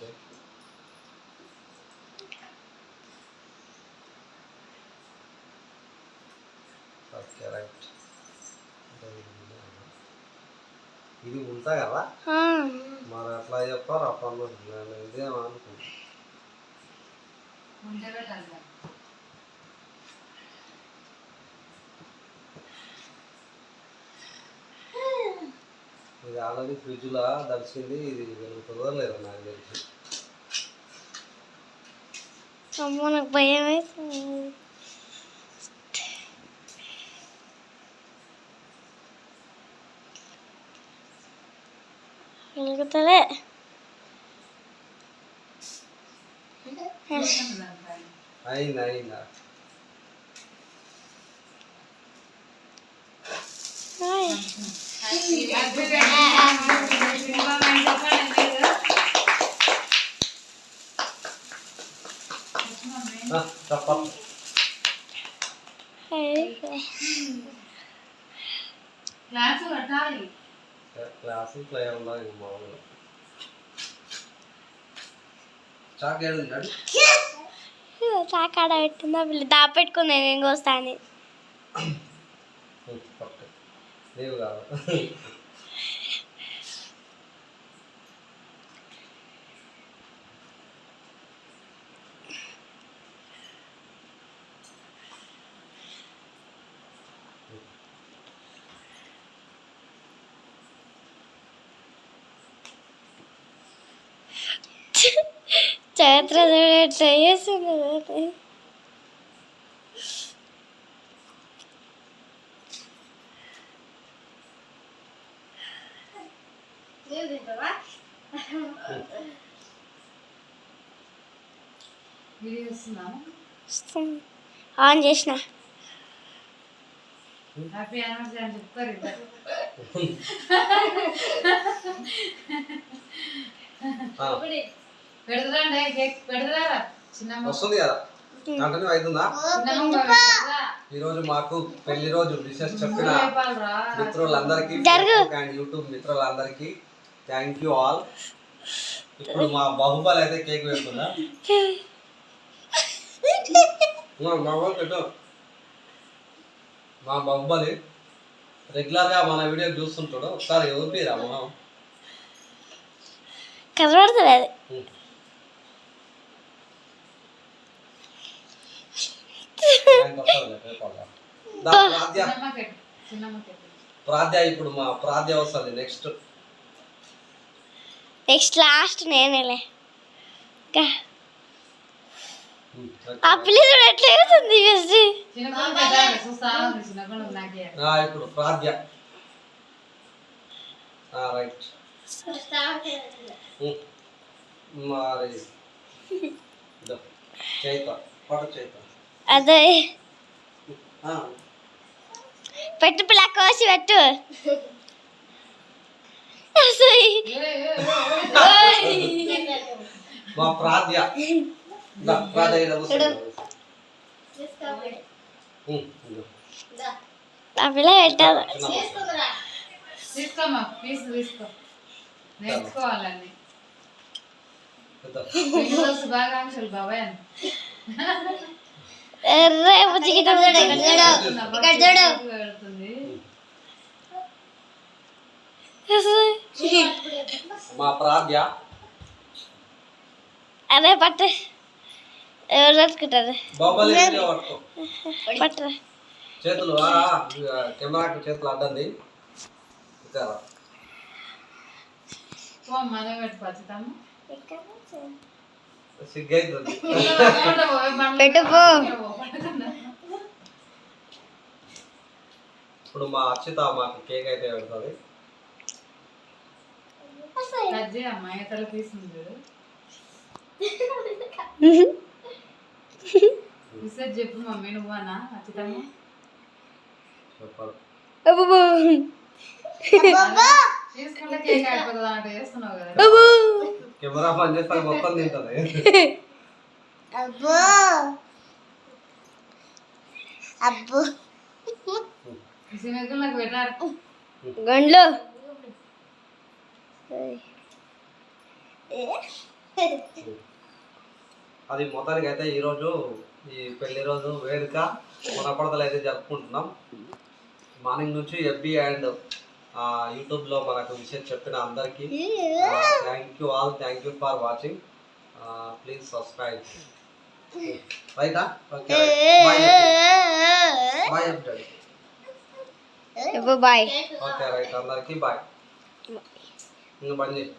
నమస్తే okay right. ఇది ఉంటా కదా? మరి అట్లా చెప్పారు అప్పుడు ఇదే అనుకుంటా. ఇది ఆల్రెడీ ఫ్రిడ్జ్లో దర్శింది ఇది వెలుగుతుందో లేదో నాకు తెలిసి అమ్మో నాకు భయం వేస్తుంది వెలుగుతలే కూర్చుంది దానిపైన. అయింది అయిందా హాయ్. క్లాస్ కట్టాలి క్లాసు ప్లేయర్ చాక్ చాకాడ పెట్టిందా? పిల్ల దాపెట్టుకుంది నేను కోస్తాను పట్టు లేవు కాదు చరిత్ర ట్రై చేస్తుంది ఆన్ చేసిన. హ్యాపీ యానివర్సరీ అని చెప్తారు పెడతారండి కేక్ పెడతారా చిన్నమ్మ వస్తుంది కదా. కంటిన్యూ అవుతుందా చిన్నమ్మ పెడతారా ఈరోజు మాకు పెళ్ళి రోజు విశేష చెప్పిన మిత్రులందరికీ యూట్యూబ్ మిత్రులందరికీ థ్యాంక్ యూ ఆల్ ఇప్పుడు మా బాహుబలి అయితే కేక్ పెడుతుందా మా బాహుబలి పెట్టు. మా బాహుబలి రెగ్యులర్గా మన వీడియో చూస్తుంటాడు. ఒకసారి ఎవరిపిరా మనం. కనబడుతుంది వస్తుంది ప్రాద్య ఇప్పుడు మా ప్రాద్య వస్తుంది నెక్స్ట్. నెక్స్ట్ లాస్ట్ నేనేలే ఇంకా ఆ పిల్ల చూడు ఎట్లా ఎగుతుంది బెస్ట్ చిన్నప్పుడు పెట్టాలి చూస్తా ఉంది చిన్నప్పుడు నాకే ఇప్పుడు ప్రాద్య రైట్ మరి ఇదో, చేయిత పట్టు చేయిత అదే ఆ, పెట్టు పిల్ల కోసి పెట్టు అసలు మా ప్రాద్య దా, ప్రాద్య ఈడ కూర్చో. ఉమ్, ఇదో. ఆ పిల్ల పెట్టదు. చిన్న తీసుకోమ్మా పీస్ తీసుకో. నేర్చుకోవాలండి ఇదో. పెళ్ళి శుభాకాంక్షలు బాబాయ్ అని. ఎర్రే బుజ్జికి చూడు ఇక్కడ చూడు పెడుతుంది మా ప్రాద్య అదే పట్టు. ఎవరు పట్టుకుంటారు చేతులు కెమెరాకి చేతులు అడ్డంది పో ఇప్పుడు మా అక్షిత మాకు కేక్ అయితే పెడుతుంది. చెప్పు మమ్మీ నువ్వనా? ఖచ్చితంగా. కెమెరా పని చేస్తే మొత్తం తింటది అబ్బో. అబ్బో. సినిమాకు నాకు పెట్టారు గండ్లు. అది మొత్తానికి అయితే ఈరోజు ఈ పెళ్ళి రోజు వేడుక మునపడతలు అయితే జరుపుకుంటున్నాం. మార్నింగ్ నుంచి ఎఫ్బి అండ్ యూట్యూబ్లో మనకు విషయం చెప్పిన అందరికీ thank you all thank you for watching please subscribe రైటా? Okay bye bye okay right. అందరికీ బాయ్ 你看把你